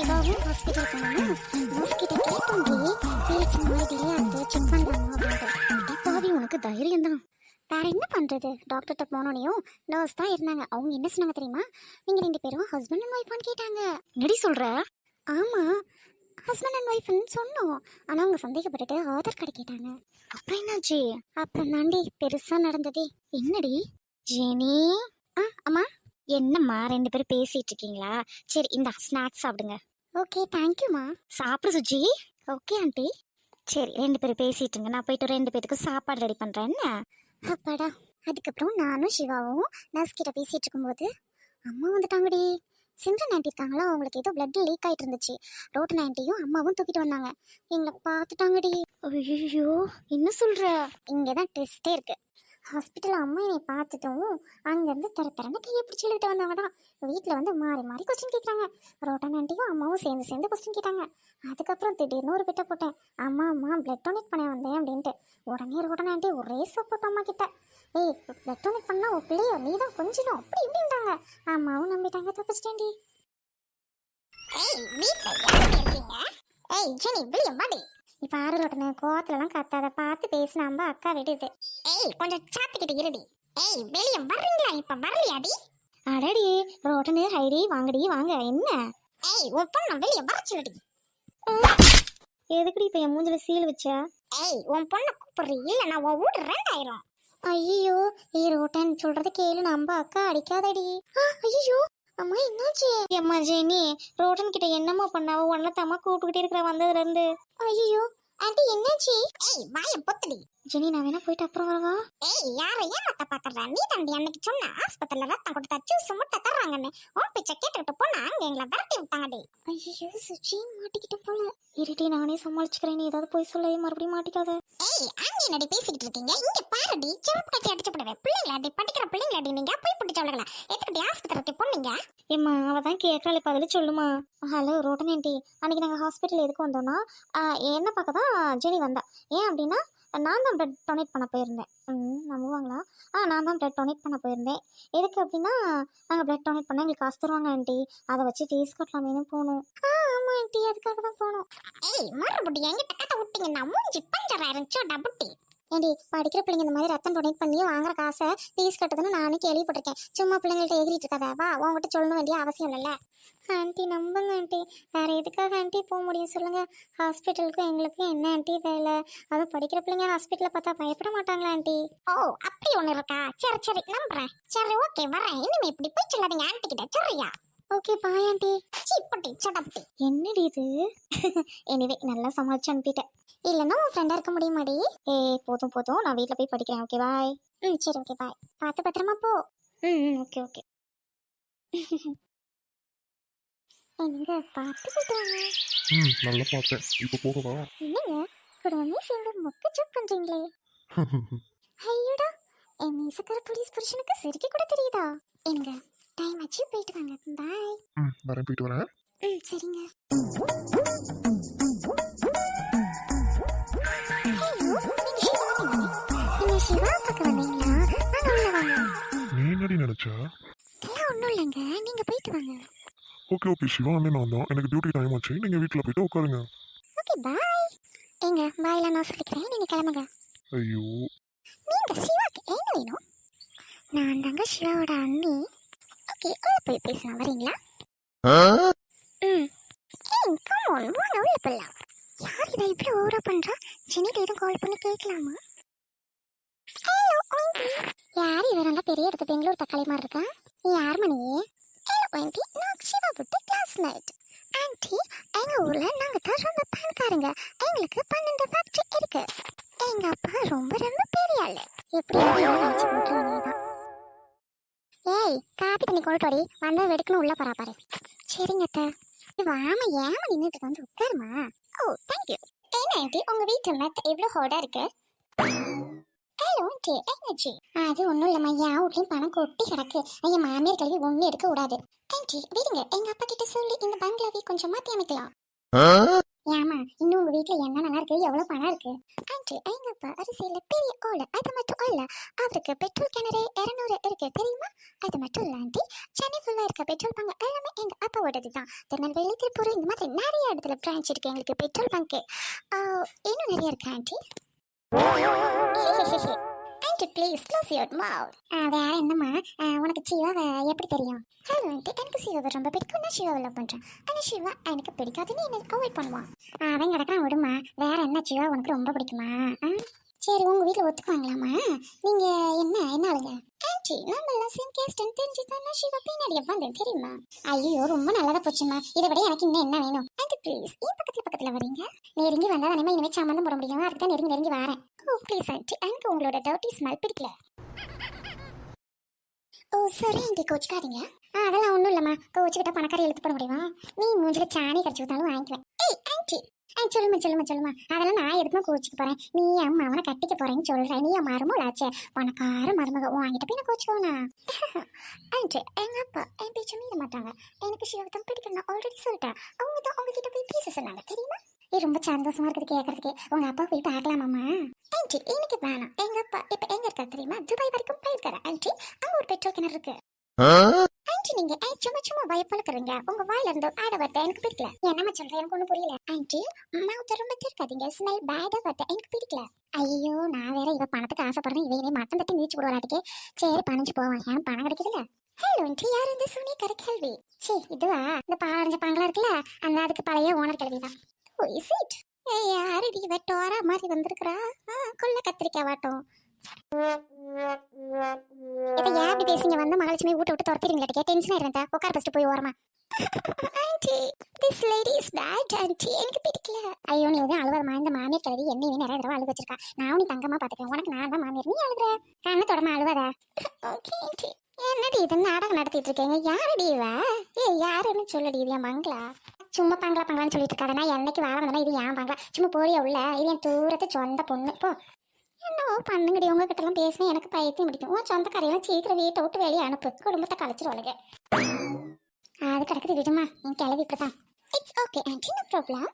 சிவாவும் ஹாஸ்பிட்டல் போனோம் நர்ஸ் கிட்ட கேட்டோம்டி பீரியட்ஸ் இந்த மாதிரி டிலே ஆகுது செக் பண்ணலாமா அப்படின்ட்டு பாவி உனக்கு தைரியம் தான் வேற என்ன பண்றது டாக்டர்கிட்ட போனோனையும் நர்ஸ் தான் இருந்தாங்க அவங்க என்ன சொன்னாங்க தெரியுமா நீங்க ரெண்டு பேரும் ஹஸ்பண்ட் அண்ட் ஒய்ஃபான்னு கேட்டாங்க என்னடி சொல்ற ஆமா ஹஸ்பண்ட் அண்ட் ஒய்ஃப்னு சொன்னோம் ஆனால் அவங்க சந்தேகப்பட்டுட்டு ஆதார் கார்டு கேட்டாங்க அப்புறம் என்னாச்சு அப்புறம் தாண்டி பெருசாக நடந்ததே. என்னடி? ஜெனி ஆ அம்மா? என்னம்மா ரெண்டு பேரும் பேசிகிட்டு இருக்கீங்களா? சரி இந்த ஸ்நாக்ஸ் சாப்பிடுங்க. ஓகே தேங்க்யூம்மா சாப்பிடு சுஜி. ஓகே ஆண்டி சரி ரெண்டு பேரும் பேசிட்டுங்க. நான் போயிட்டு ரெண்டு பேத்துக்கும் சாப்பாடு ரெடி பண்றேன் என்ன? அப்பாடா. அதுக்கப்புறம் நானும் சிவாவும் நர்ஸ் கிட்ட பேசிட்டு இருக்கும்போது அம்மா வந்துட்டாங்கடி. சிம்ரன் ஆண்டி இருக்காங்களா? அவங்களுக்கு ஏதோ பிளட் லீக் ஆயிட்டு இருந்துச்சு. ரோட்டன் ஆண்டியும் அம்மாவும் தூக்கிட்டு வந்தாங்க. எங்களை பார்த்துட்டாங்கடி. ஐயோ என்ன சொல்ற? இங்கே தான் டெஸ்ட்டே இருக்கு. ஹாஸ்பிட்டல் அம்மா என்னை பார்த்துட்டும் அங்கேருந்து தர தரன்னு கையை பிடிச்சி எழுதிட்டு வந்தவங்க தான் வீட்டில் வந்து மாறி மாறி கொஸ்டின் கேட்குறாங்க ரோட்டன் ஆண்டியும் அம்மாவும் சேர்ந்து சேர்ந்து கொஸ்டின் கேட்டாங்க. அதுக்கப்புறம் திடீர்னு ஒரு பிட்ட போட்டேன். அம்மா அம்மா பிளட் டொனேட் பண்ண வந்தேன் அப்படின்ட்டு. உடனே ரோட்டன் ஆண்டி ஒரே சப்போர்ட் அம்மா கிட்ட ஏய் பிளட் டொனேட் பண்ணால் ஒரு பிள்ளையோ நீ தான் கொஞ்சணும். அப்படி இப்படின்ட்டாங்க அம்மாவும் நம்பிட்டாங்க தப்பிச்சிட்டேன்டி ஏய் வீட்டில் யார் இருக்கீங்க? ஏய் ஜெனி வில்லியம் வாடி. இப்ப ஆறு ரோட்டனு கோவத்துலலாம் கத்தாத பார்த்து பேசின அம்பா அக்கா விடுது. ஏய் கொஞ்சம் சாத்திக்கிட்டு இருடி. ஏய் வெளிய வர்றீங்களா இப்ப? வரலையாடி? அடடி ரோட்டனு ஹைடி வாங்கடி வாங்க என்ன? ஏய் உன் பொண்ணு வெளிய வர சொல்லுடி. எதுக்குடி இப்ப என் மூஞ்சில சீல் வச்சா? ஏய் உன் பொண்ணை கூப்பிடுறீ இல்ல நான் உன் வீடு ரெண்டாயிரம். ஐயோ ஏ ரோட்டன் சொல்றது கேளு நம்ப அக்கா அடிக்காதடி. ஐயோ அம்மா என்னாச்சு? ஏம்மா ஜெனி ரோட்டன் கிட்ட என்னம்மா பண்ணாவோ? உன்ன தம்மா கூப்பிட்டுக்கிட்டே இருக்கிற வந்ததுல இருந்து ஐயோ ஆண்டி என்னாச்சு? ஏய் வாய பொத்துடி. ஜெனி நான் வேணா போயிட்டு அப்புறம் வரவா? ஏய் யார ஏமாத்த பாக்குற நீ தம்பி அன்னைக்கு சொன்ன ஆஸ்பத்திரியில ரத்தம் கொடுத்தா ஜூஸ் முட்டை தர்றாங்கன்னு. உன் பிச்சை கேட்டுக்கிட்டு போனா அங்க எங்களை விரட்டி விட்டாங்கடி. ஐயோ சுச்சி மாட்டிக்கிட்டு போல. இருட்டி நானே சமாளிச்சுக்கிறேன். நீ ஏதாவது போய் சொல்ல மறுபடியும் மாட்டிக்காத. ஏய் ஆண்டி என்னடி பேசிக்கிட்டு இருக்கீங்க? இங்க பாருடி செருப்பு கட்டி அடிச்சு போடுவேன். பிள்ளைங்களாடி படிக்கிற பிள்ளைங்களாடி நீங்க? போய் பிடிச்சவளங்களா எதுக்கிட்டி ஆஸ்பத்திரிக்கு போனீங்க? ஏம்மா அவ தான் கேட்கறாள் பதில் சொல்லுமா? Hello rotten aunty. அன்னைக்கு நாங்கள் ஹாஸ்பிட்டல் எதுக்கு வந்தோம்னா என்ன பார்க்க தான் ஜெனி வந்தா. ஏன் அப்படின்னா நான் தான் பிளட் டொனேட் பண்ண போயிருந்தேன். ம் நம்புவாங்களா ஆ நான் தான் பிளட் டொனேட் பண்ண போயிருந்தேன். எதுக்கு அப்படின்னா நாங்கள் பிளட் டொனேட் பண்ணால் எங்களுக்கு காசு தருவாங்க ஆண்டி. அதை வச்சு ஃபீஸ் கட்டலாமேனு போகணும் ஆ ஆமாம் ஆண்டி. அதுக்காக தான் போகணும் ஏய் மறுபடி என்கிட்ட கதை விட்டீங்கன்னா மூஞ்சி பஞ்சர் ஆயிருந்துச்சோ டபுட்டி ஏண்டி படிக்கிற பிள்ளைங்க இந்த மாதிரி ரத்தம் டொனேட் பண்ணி வாங்குற காசை ஃபீஸ் கட்டுதுன்னு நானும் கேள்விப்பட்டிருக்கேன். சும்மா பிள்ளைங்கள்ட்ட எகிரிட்டு இருக்காத வா உங்ககிட்ட சொல்லணும் வேண்டிய அவசியம் இல்லைல்ல? ஆண்டி நம்புங்க ஆண்டி. வேற எதுக்காக ஆண்டி போக முடியும் சொல்லுங்க. ஹாஸ்பிட்டலுக்கும் எங்களுக்கும் என்ன ஆண்டி வேலை? அதுவும் படிக்கிற பிள்ளைங்க ஹாஸ்பிட்டலில் பார்த்தா பயப்பட மாட்டாங்களா ஆண்டி? ஓ அப்படி ஒன்று இருக்கா? சரி சரி நம்புறேன். சரி ஓகே வரேன். இனிமே இப்படி போய் சொல்லாதீங்க ஆண்டி கிட்ட. சரியா? ஓகே பாய் ஆண்டி சீப்பட்டி சடப்பட்டி என்னடி இது? எனிவே நல்லா சமாளிச்சு அனுப்பிட்டேன். இல்லைன்னா உன் ஃப்ரெண்டாக இருக்க முடியுமாடி? ஏ போதும் போதும். நான் வீட்டில் போய் படிக்கிறேன் ஓகே பாய் ம் சரி ஓகே பாய் பார்த்து பத்திரமா போ. ம் ம் ஓகே ஓகே என்னங்க பார்த்து போயிட்டு வாங்க ம் நல்லா பார்த்தேன். இப்போ போகவா? என்னங்க குடும்பமே சேர்ந்து மொக்க ஜோக் பண்றீங்களே? ஐயோடா என் மீசக்கார போலீஸ் புருஷனுக்கு சிரிக்க கூட தெரியுதா? என்னங்க டைம் ஆச்சு போயிட்டு வாங்க. பாய் ம் வரேன். போயிட்டு வரேன். ம் சரிங்க. சிவா பார்க்க வந்தீங்களா? வாங்க உள்ள வாங்க. நீ என்னடி நினைச்சா? எல்லாம் ஒன்றும் இல்லைங்க. நீங்க போயிட்டு வாங்க. Okay okay. சிவா அண்ணன் நான் தான் எனக்கு டியூட்டி டைம் ஆச்சு. நீங்க வீட்டில் போயிட்டு உட்காருங்க. ஓகே பாய் ஏங்க பாய்லாம் நான் சொல்லிக்கிறேன். நீங்க கிளம்புங்க. ஐயோ. நீங்க சிவாக்கு என்ன வேணும்? நான் தாங்க சிவாவோட அண்ணி. ஓகே உள்ள போய் பேசலாம் வரீங்களா? ம். ஏய் கம் ஆன் வாங்க உள்ள போலாம் யார் இதை இப்படி ஓவரா பண்றா? ஜெனிக்கு எதுவும் கால் பண்ணி கேட்கலாமா? ஹலோ ஆண்டி யார் இவ? நல்லா பெரிய இடத்து பெங்களூர் தக்காளி மாதிரி இருக்கா? யார் மணியே ஹலோ ஆண்டி நான் சிவா விட்டு கிளாஸ்மேட் ஆண்டி எங்க ஊர்ல நாங்க தான் ரொம்ப பணக்காரங்க. எங்களுக்கு பன்னெண்டு ஃபேக்டரி இருக்கு. எங்க அப்பா ரொம்ப ரொம்ப பெரிய ஆளு. எப்படி ஏய் காப்பி தண்ணி கொண்டு வாடி. வந்து வெடுக்கணும் உள்ள போறா பாரு. சரிங்க அத்தை. வாம ஏமா நின்றுட்டு வந்து உட்காருமா. ஓ தேங்க்யூ என்ன ஆண்டி உங்க வீட்டு மெத்த எவ்வளவு ஹோடா இருக்கு? ஹலோ ஆண்டி என்னாச்சு? அது ஒன்றும் இல்லைம்மா. என் வீட்லையும் பணம் கொட்டி கிடக்கு. என் மாமியார் கல்வி ஒன்றும் எடுக்க கூடாது. ஆண்டி விடுங்க. எங்க அப்பா கிட்ட சொல்லி இந்த பங்களாவை கொஞ்சம் மாற்றி அமைக்கலாம். ஏமா இன்னும் உங்க வீட்ல என்ன நல்லா இருக்கு? எவ்வளவு பணம் இருக்கு? ஆண்டி எங்க அரிசியில பெரிய ஓலை. அது மட்டும் இல்ல அவருக்கு பெட்ரோல் கிணறு இருநூறு இருக்கு. தெரியுமா? அது மட்டும் இல்ல ஆண்டி சென்னை ஃபுல்லா இருக்க பெட்ரோல் பங்க் எல்லாமே எங்க அப்பாவோடது தான். திருநெல்வேலி திருப்பூர் இந்த மாதிரி நிறைய இடத்துல பிரான்ச் இருக்கு எங்களுக்கு பெட்ரோல் பங்க் இன்னும் நிறைய இருக்கு aunty? Aunty please close your mouth வேற என்னம்மா? உனக்கு சிவாவை எப்படி தெரியும்? ஹலோ எனக்கு சிவாவை ரொம்ப பிடிக்கும் நான் சிவாவை லவ் பண்ணுறேன் ஆனால் சிவா எனக்கு பிடிக்காதுன்னு என்ன அவாய்ட் பண்ணுவான். அவன் கிடக்குறான் விடுமா வேற என்ன சிவா உனக்கு ரொம்ப பிடிக்குமா? ஆ? சரி உங்கள் வீட்டில் ஒத்துக்குவாங்களாம்மா? நீங்கள் என்ன என்ன ஆளுங்க? ஆண்டி நம்ம எல்லாம் சேம் கேஸ்டன் தெரிஞ்சு தான் சிவா பின்னாடி வந்தேன் தெரியுமா? ஐயோ ரொம்ப நல்லதா போச்சுமா இதை விட எனக்கு இன்னும் என்ன வேணும்? ஆண்டி ப்ளீஸ் ஏன் பக்கத்தில் பக்கத்தில் வரீங்க? நெருங்கி வந்தால் தானே இனிமேல் சம்மந்தம் போட முடியும். அதுக்கு தான் நெருங்கி நெருங்கி வரேன். Oh please aunty. எனக்கு உங்களோட டர்ட்டி ஸ்மெல் பிடிக்கல. ஓ சரி ஆண்டி. கோச்சுக்காதீங்க. ஆ அதெல்லாம் ஒன்றும் இல்லைம்மா. கோச்சுக்கிட்ட பணக்காரி எழுத்து போட முடியுமா? நீ மூஞ்சில சாணி கடிச்சு விட்டாலும் வாங்கிக்குவேன். ஏய் ஆண்டி ஆ சொல்லுமா சொல்லுமா சொல்லுமா அதெல்லாம் நான் எதுக்குமே கோச்சுக்க போறேன்? நீ அம்மா அவனை கட்டிக்க போறேன்னு சொல்றேன் நீ மருமகள் ஆச்சு. பணக்கார மருமக. வாங்கிட்ட போய் நான் கோச்சுக்கோனா ஆண்டி எங்க அப்பா என் பேச்சு மீற மாட்டாங்க. எனக்கு சிவத்தை பிடிக்கணும் ஆல்ரெடி சொல்லிட்டேன். அவங்க தான் உங்ககிட்ட போய் பேச சொன்னாங்க. தெரியுமா? இது ரொம்ப சந்தோஷமா இருக்குது கேட்கறதுக்கு உங்க அப்பா போய் பார்க்கலாமாம்மா? ஆண்டி இன்னைக்கு வேணாம். எங்க அப்பா இப்ப எங்க இருக்கா தெரியுமா? துபாய் வரைக்கும் போயிருக்காரு. ஆண்டி அங்க ஒரு பெட்ரோல் கிணறு இருக்கு. ஆண்டி நீங்க? ஏன் சும்மா சும்மா பயப்பழுக்கிறீங்க உங்க வாயில இருந்து ஆட வரத எனக்கு பிடிக்கல. என்னம்மா சொல்றேன் எனக்கு ஒண்ணு புரியல. ஆண்டி மவுத்த ரொம்ப திருக்காதீங்க ஸ்மெல் பேட வரத எனக்கு பிடிக்கல. ஐயோ நான் வேற இவ பணத்துக்கு ஆசைப்படுறேன். இவ மட்டம் தட்டி நீச்சு விடுவாட்டிக்கு சரி பணிஞ்சு போவான் ஏன் பணம் கிடைக்குதுல்ல? Hello aunty. யார் இந்த சுனி? கரை கேள்வி. சே இதுவா? இந்த பாலடைஞ்ச பாங்களா இருக்குல்ல? அந்த அதுக்கு பழைய ஓனர் கேள்வி தான். ஓ இஸ் இட் ஏய் யாரடி இவ? டோரா மாதிரி வந்திருக்கிறா. கொள்ள கத்திரிக்காய் வாட்டம். இதை ஏன் அப்படி பேசுங்க வந்து மகாலட்சுமி வீட்டை விட்டு துரத்திடுங்களா டென்ஷன் ஆயிருந்தா உட்கார ஃபஸ்ட்டு போய் ஓரமா. Aunty this lady is bad aunty. எனக்கு பிடிக்கல. ஐயோ நீ எதுவும் அழுவதமா இந்த மாமியார் கழுவி என்னையுமே நிறைய தடவை அழுக வச்சிருக்கா. நான் நீ தங்கமா பாத்துக்கிறேன் உனக்கு நான் தான் மாமியார். நீ அழுகுற? கண்ணை தொடமா அழுவதா. Okay aunty. என்னடி இது? நாடகம் நடத்திட்டு இருக்கீங்க. யாரடி இவ? ஏ யாருன்னு சொல்லடி. இது என் மங்களா சும்மா பங்களா பங்களான்னு சொல்லிட்டு இருக்காத. நான் என்னைக்கு வாழ வந்தனா இது ஏன் பங்களா. சும்மா போறியா உள்ள? இது என் தூரத்து சொந்த பொண்ணு. போ. என்னவோ பண்ணுங்கடி உங்ககிட்டலாம் பேசினா எனக்கு பயத்தையும் பிடிக்கும். உன் சொந்தக்காரையெல்லாம் சீக்கிரம் வீட்டை விட்டு வெளியே அனுப்பு. குடும்பத்தை கழிச்சிருவாளுங்க அது கிடக்குது விடுமா. என் கிளவி இப்படிதான் it's okay aunty no problem